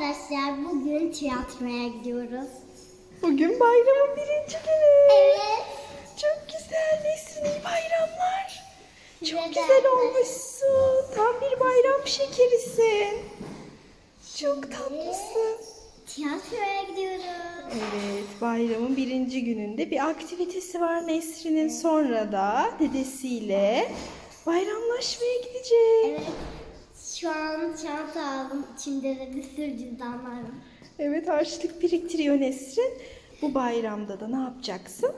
arkadaşlar bugün tiyatroya gidiyoruz. Bugün bayramın birinci günü. Evet. Çok güzel Nesrin iyi bayramlar. Çok Neden? güzel olmuşsun. Tam bir bayram şekerisin. Çok tatlısın. Tiyatroya gidiyoruz. Evet bayramın birinci gününde bir aktivitesi var Nesrin'in. Sonra da dedesiyle bayramlaşmaya gidecek. Evet. Şu an çanta aldım. İçinde de bir sürü cüzdanlar var. Evet harçlık biriktiriyor Nesrin. Bu bayramda da ne yapacaksın?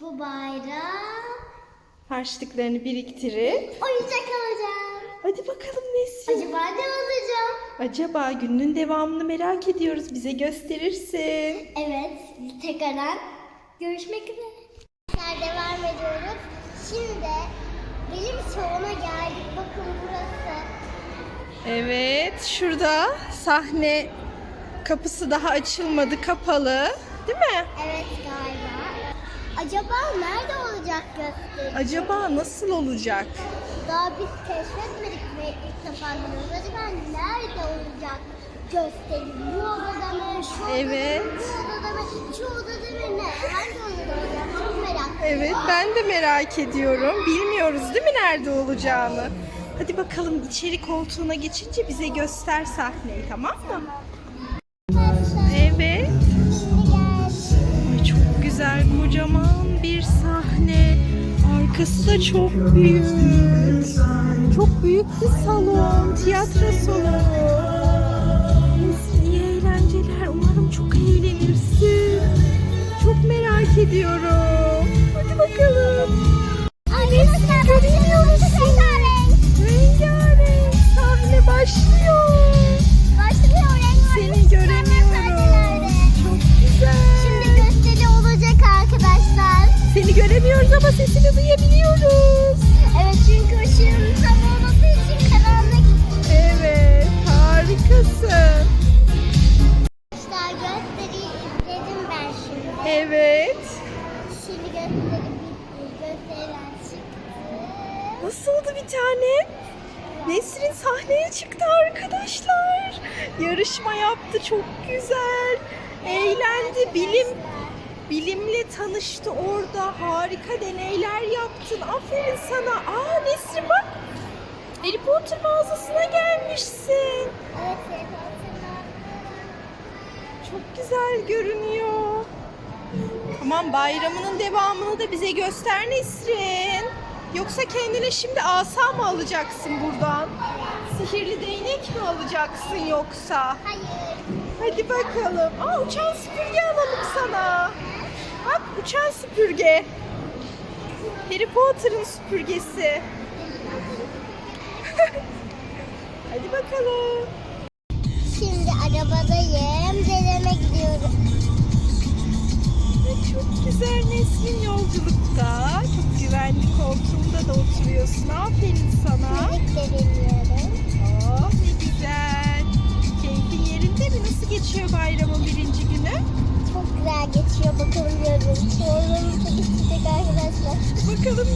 Bu bayram Harçlıklarını biriktirip oyuncak alacağım. hadi bakalım Nesrin. Acaba ne alacağım? Acaba günün devamını merak ediyoruz. Bize gösterirsin. Evet. Tekrardan görüşmek üzere. Devam ediyoruz. Şimdi bilim salona geldik. Bakın burası. Evet, şurada sahne kapısı daha açılmadı, kapalı. Değil mi? Evet galiba. Acaba nerede olacak gösteri? Acaba nasıl olacak? Daha biz keşfetmedik ve ilk defa gidiyoruz. Acaba nerede olacak gösteri? Bu odada mı? Şu odada Evet. mı? Bu odada mı? Şu odada mı? Ne? Hangi odada olacak? Çok merak Evet, ben de merak ediyorum. Bilmiyoruz değil mi nerede olacağını? Hadi bakalım içeri koltuğuna geçince bize göster sahneyi, tamam mı? Evet. Ay çok güzel, kocaman bir sahne. Arkası da çok büyük. Çok büyük bir salon, tiyatro salonu. İyi eğlenceler. Umarım çok eğlenirsin. Çok merak ediyorum. Göremiyoruz ama sesini duyabiliyoruz. Bilimle tanıştı orada. Harika deneyler yaptın. Aferin sana. Aa Nesrin bak. Harry Potter mağazasına gelmişsin. Evet evet hatırladım. Çok güzel görünüyor. Tamam bayramının devamını da bize göster Nesrin. Yoksa kendine şimdi asa mı alacaksın buradan? Sihirli değnek mi alacaksın yoksa? Hayır. Hadi bakalım. Aa uçan süpürge alalım sana. Bak uçan süpürge. Harry Potter'ın süpürgesi. Hadi bakalım. Şimdi arabadayım. Dedeme gidiyorum. Ve Çok güzel Nesrin yolculukta. Çok güvenli koltuğunda da oturuyorsun. Aferin sana. De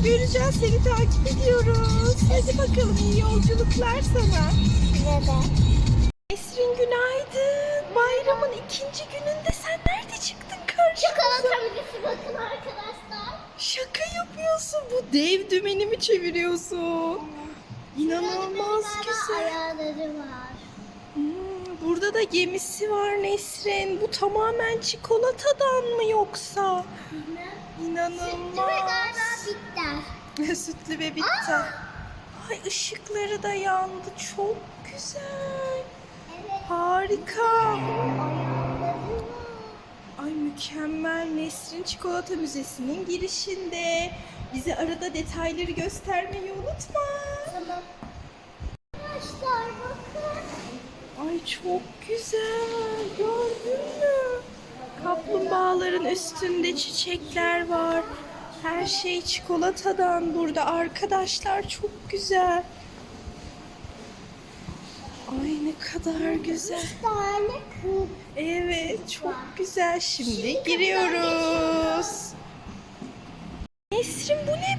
göreceğiz. Seni takip ediyoruz. Hadi bakalım iyi yolculuklar sana. Size de. Nesrin günaydın. Bayramın ikinci gününde sen nerede çıktın karşımıza? Çikolata müzesi bakın arkadaşlar. Şaka yapıyorsun. Bu dev dümeni mi çeviriyorsun? İnanılmaz güzel. Ayarları var. Hmm, burada da gemisi var Nesrin. Bu tamamen çikolatadan mı yoksa? Sütlü ve İnanılmaz. bitter. Sütlü ve bitter. Ay ışıkları da yandı. Çok güzel. Evet. Harika. Ay mükemmel. Nesrin Çikolata Müzesi'nin girişinde. Bize arada detayları göstermeyi unutma. Tamam. Arkadaşlar bakın. Ay çok güzel. Gördün mü? Kaplumbağaların üstünde çiçekler var. Her şey çikolatadan burada arkadaşlar. Çok güzel. Ay ne kadar güzel. Tane. Evet çok güzel. Şimdi giriyoruz. Nesrin bu ne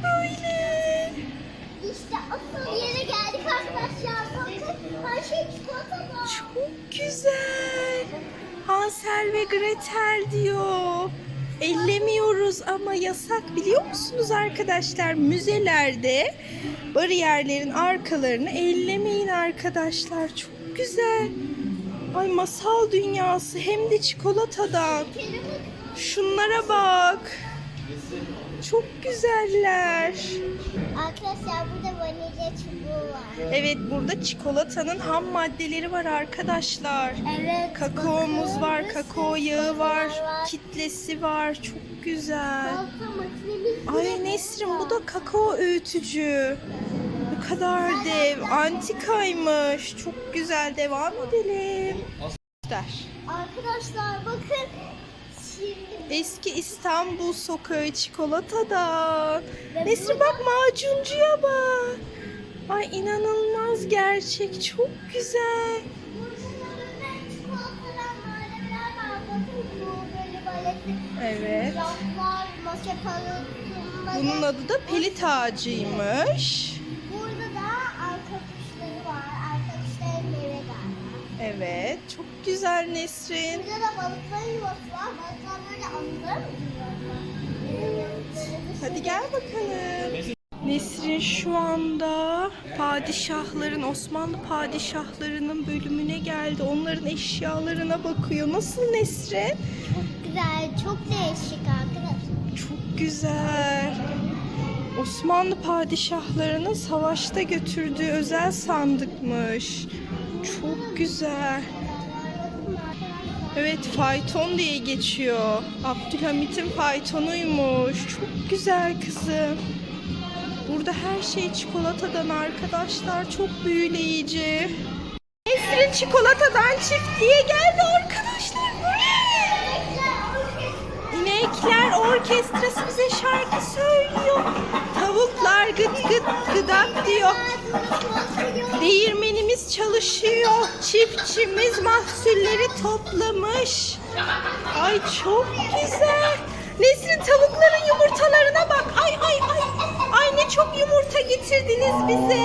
Hansel ve Gretel diyor. Ellemiyoruz ama yasak biliyor musunuz arkadaşlar? Müzelerde bariyerlerin arkalarını ellemeyin arkadaşlar. Çok güzel. Ay masal dünyası hem de çikolatadan. Şunlara bak. Çok güzeller. Arkadaşlar burada vanilya çubuğu var. Evet burada çikolatanın ham maddeleri var arkadaşlar. Evet. Kakaomuz var, kakao yağı var, Var. kitlesi var. Çok güzel. Ay Nesrin bu da kakao öğütücü. Ne kadar dev. Antikaymış. Çok güzel. Devam edelim. Arkadaşlar bakın. Eski İstanbul sokağı çikolatadan. Nesrin bak macuncuya bak. Ay inanılmaz gerçek. Çok güzel. Evet. Bunun adı da pelit ağacıymış. Burada da arka kuşları var. Arka kuşların galiba. Evet. Çok güzel Nesrin. Burada da balıkların yuvası var. Balıklar böyle anılara mı giriyorlar? Hadi gel bakalım. Nesrin şu anda padişahların, Osmanlı padişahlarının bölümüne geldi. Onların eşyalarına bakıyor. Nasıl Nesrin? Çok güzel, çok değişik arkadaşlar. Çok güzel. Osmanlı padişahlarının savaşta götürdüğü özel sandıkmış. Çok güzel. Evet fayton diye geçiyor. Abdülhamit'in faytonuymuş. Çok güzel kızım. Burada her şey çikolatadan arkadaşlar. Çok büyüleyici. Nesrin çikolatadan çiftliğe geldi arkadaşlar. İnekler orkestrası bize şarkı söylüyor. Tavuklar gıt gıt gıdak diyor. Değirmenimiz çalışıyor. Çiftçimiz mahsulleri toplamış. Ay çok güzel. Nesrin tavukların yumurtalarına çok yumurta getirdiniz bize.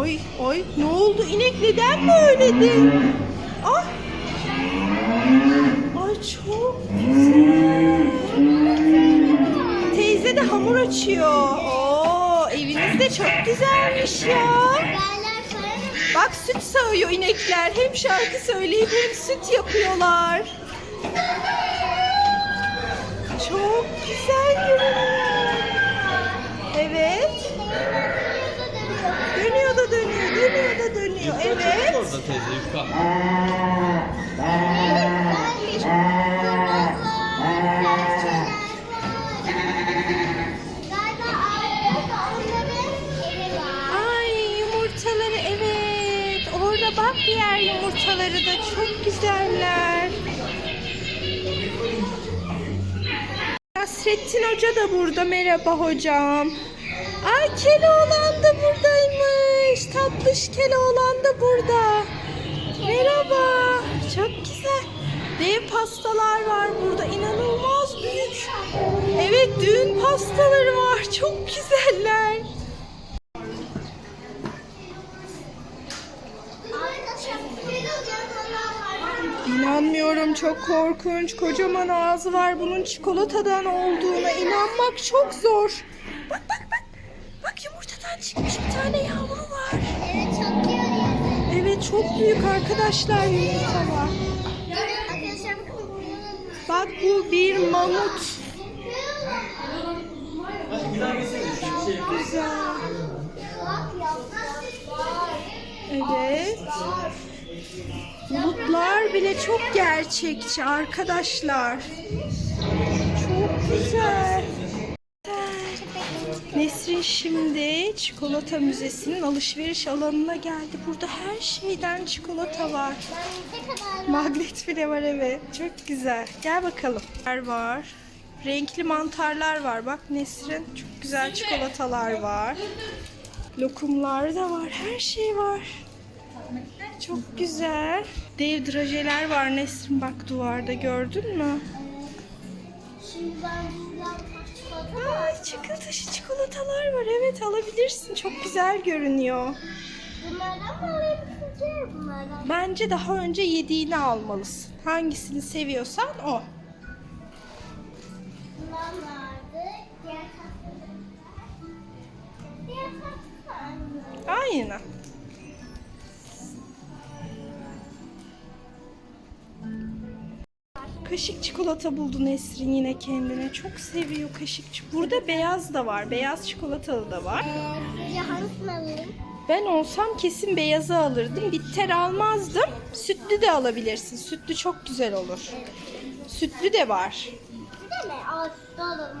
Ay ay ne oldu inek neden böyledi? Ah. Ay çok güzel. Teyze de hamur açıyor. Oo eviniz de çok güzelmiş ya. Bak süt sağıyor inekler. Hem şarkı söyleyip hem süt yapıyorlar. Çok güzel görünüyor. Evet. Dönüyor da dönüyor, dönüyor da dönüyor. Evet. Orada teyze yufka. Ay yumurtaları evet. Orada bak diğer yumurtaları da çok güzeller. Nasrettin Hoca da burada. Merhaba hocam. Ay Keloğlan da buradaymış. Tatlış Keloğlan da burada. Merhaba. Çok güzel. Dev pastalar var burada. İnanılmaz büyük. Evet düğün pastaları var. Çok güzeller. Çok korkunç. Kocaman ağzı var bunun çikolatadan olduğuna inanmak çok zor. Bak bak bak. Bak yumurtadan çıkmış bir tane yavru var. Evet çok iyi. Evet çok büyük arkadaşlar yumurta var. Bak bu bir mamut. Güzel. Evet. Bulutlar bile çok gerçekçi arkadaşlar. Çok güzel. Nesrin şimdi çikolata müzesinin alışveriş alanına geldi. Burada her şeyden çikolata var. Magnet bile var evet. Çok güzel. Gel bakalım. Var. Renkli mantarlar var. Bak Nesrin çok güzel çikolatalar var. Lokumlar da var. Her şey var. Çok güzel. Dev drajeler var Nesrin bak duvarda gördün mü? Şimdi ben buradan kaç çikolata Ay çikolataşı çikolatalar var. Evet alabilirsin. Çok güzel görünüyor. Bunlardan mı alayım sizce? Bunlardan. Bence daha önce yediğini almalısın. Hangisini seviyorsan o. Bunlar vardı. Diğer tatlılar. Diğer tatlılar. Aynen. Kaşık çikolata buldu Nesrin yine kendine. Çok seviyor kaşık çikolata. Burada beyaz da var. Beyaz çikolatalı da var. Ee, sizce hangisini alayım? Ben olsam kesin beyazı alırdım. Bitter almazdım. Sütlü de alabilirsin. Sütlü çok güzel olur. Sütlü de var. Değil mi? Aa, sütlü alalım.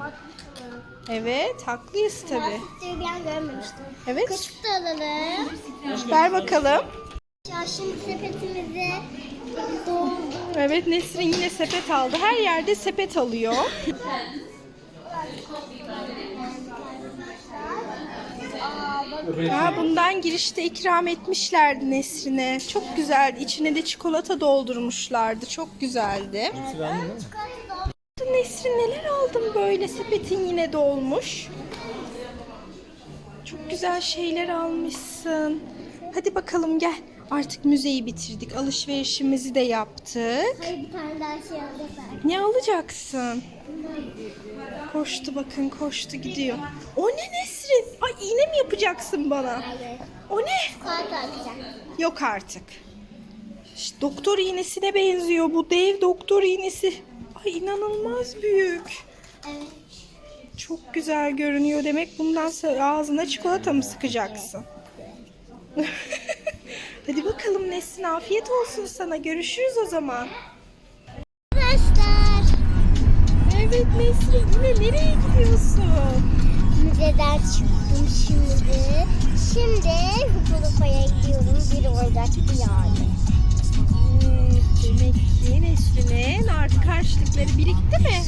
Evet, haklıyız Ben tabii. sütlüyü bir an görmemiştim. Evet. Kaşık da alalım. Ver bakalım. Ya şimdi sepetimizi doldurduk. Evet, Nesrin yine sepet aldı. Her yerde sepet alıyor. Aa, bundan girişte ikram etmişlerdi Nesrin'e. Çok güzeldi. İçine de çikolata doldurmuşlardı. Çok güzeldi. Nesrin neler aldın böyle? Sepetin yine dolmuş. Çok güzel şeyler almışsın. Hadi bakalım gel. Artık müzeyi bitirdik. Alışverişimizi de yaptık. Hayır bir tane daha şey alacaklar. Ne alacaksın? Koştu bakın koştu gidiyor. O ne Nesrin? Ay iğne mi yapacaksın bana? Hayır. O ne? Çikolata alacağım. Yok artık. İşte doktor iğnesine benziyor bu dev doktor iğnesi. Ay inanılmaz büyük. Evet. Çok güzel görünüyor demek. Bundan sonra ağzına çikolata mı sıkacaksın? Hadi bakalım Nesrin afiyet olsun sana. Görüşürüz o zaman. Arkadaşlar Evet Nesrin yine nereye gidiyorsun? müzeden çıktım şimdi. Şimdi Hupulupa'ya gidiyorum. Bir oyuncakçı yani. Demek ki Nesrin'in artık harçlıkları birikti mi?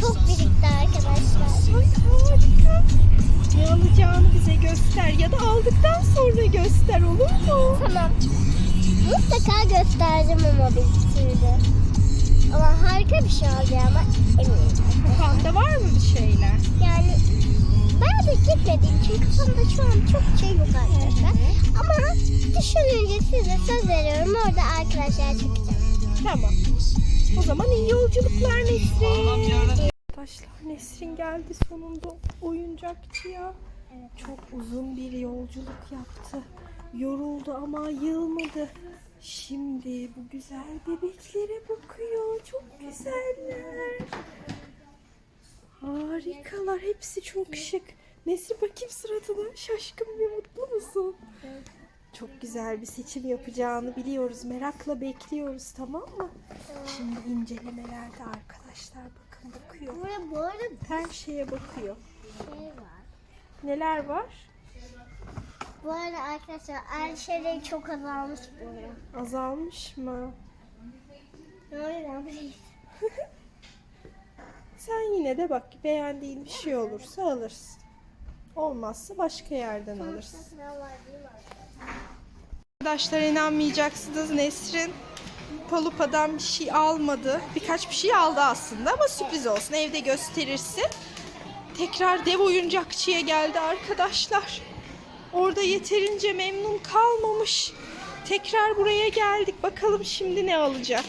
Çok birikti arkadaşlar. Ay harika. Ne alacağını bize göster ya da aldıktan sonra göster olur mu? Tamam. Mutlaka göstereceğim ama biriktirdi. Ama harika bir şey alacağıma eminim. Kafanda var mı bir şeyler? Yani bayağı da gitmediğim için kafamda şu an çok şey yok arkadaşlar. Ama düşününce size söz veriyorum orada arkadaşlar çıkacağım. Tamam. O zaman iyi yolculuklar Nesrin. Arkadaşlar Nesrin geldi sonunda oyuncakçıya. Çok uzun bir yolculuk yaptı. Yoruldu ama yılmadı. Şimdi bu güzel bebeklere bakıyor. Çok güzeller. Harikalar. Hepsi çok şık. Nesrin bakayım suratına. Şaşkın ve mutlu musun? Çok güzel bir seçim yapacağını biliyoruz. Merakla bekliyoruz tamam mı? Şimdi incelemelerde arkadaşlar bakın bakıyor. Buraya bu arada Her şeye bakıyor. şey var. Neler var? Bu arada arkadaşlar el şeyleri çok azalmış bu ara. Azalmış mı? Ne oluyor şey. Sen yine de bak beğendiğin bir şey olursa alırsın. Olmazsa başka yerden alırsın. Ne var değil mi? Arkadaşlar inanmayacaksınız Nesrin Palupa'dan bir şey almadı. Birkaç bir şey aldı aslında ama sürpriz olsun evde gösterirsin. Tekrar dev oyuncakçıya geldi arkadaşlar. Orada yeterince memnun kalmamış. Tekrar buraya geldik. Bakalım şimdi ne alacak.